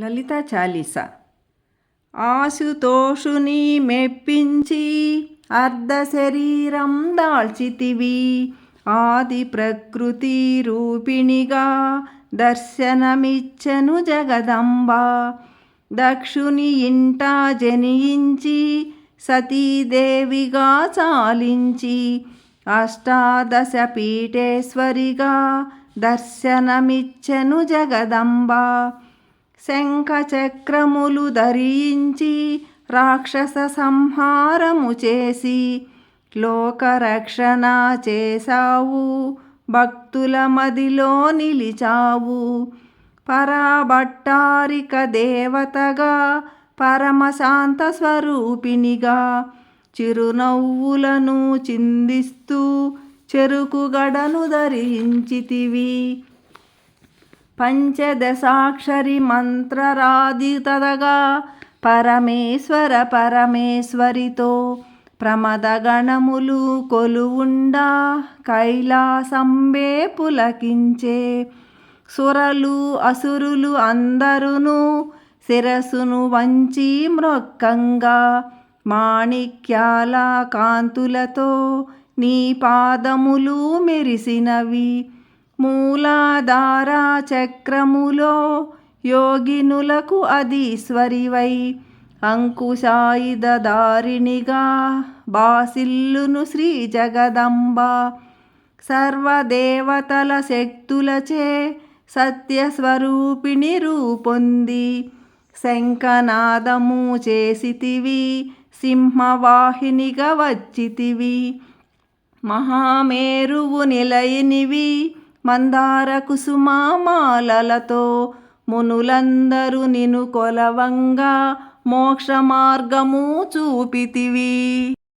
లలిత చాలీస? ఆశుతోషుని మెప్పించి అర్ధ శరీరం దాల్చితివి. ఆది ప్రకృతి రూపిణిగా దర్శనమిచ్చను జగదంబ. దక్షుని ఇంట జనించి సతీదేవిగా చాలించి అష్టాదశ పీఠేశ్వరిగా దర్శనమిచ్చను జగదంబ. శంఖచక్రములు ధరించి రాక్షస సంహారము చేసి లోకరక్షణ చేశావు. భక్తుల మదిలో నిలిచావు. పరాభట్టారిక దేవతగా పరమశాంత స్వరూపినిగా చిరునవ్వులను చిందిస్తూ చెరుకుగడను ధరించితివి. పంచదశాక్షరి మంత్రరాధితగా పరమేశ్వర పరమేశ్వరితో ప్రమదగణములు కొలువుండా కైలాసంబే పులకించే సురలు అసురులు అందరును శిరస్సును వంచి మృక్కంగా మాణిక్యాల కాంతులతో నీ పాదములు మెరిసినవి మూలాధార చక్రములో యోగినులకు అధీశ్వరివై. అంకుశాయుధదారిణిగా బాసిల్లును శ్రీ జగదంబ. సర్వదేవతల శక్తులచే సత్యస్వరూపిణి రూపొంది. శంఖనాదము చేసితివి సింహవాహినిగా వచ్చితివి. మహామేరువు నిలయనివి మందార కుసుమామాలలతో మునులందరూ నిను కొలవంగా మోక్ష మార్గము చూపితివి.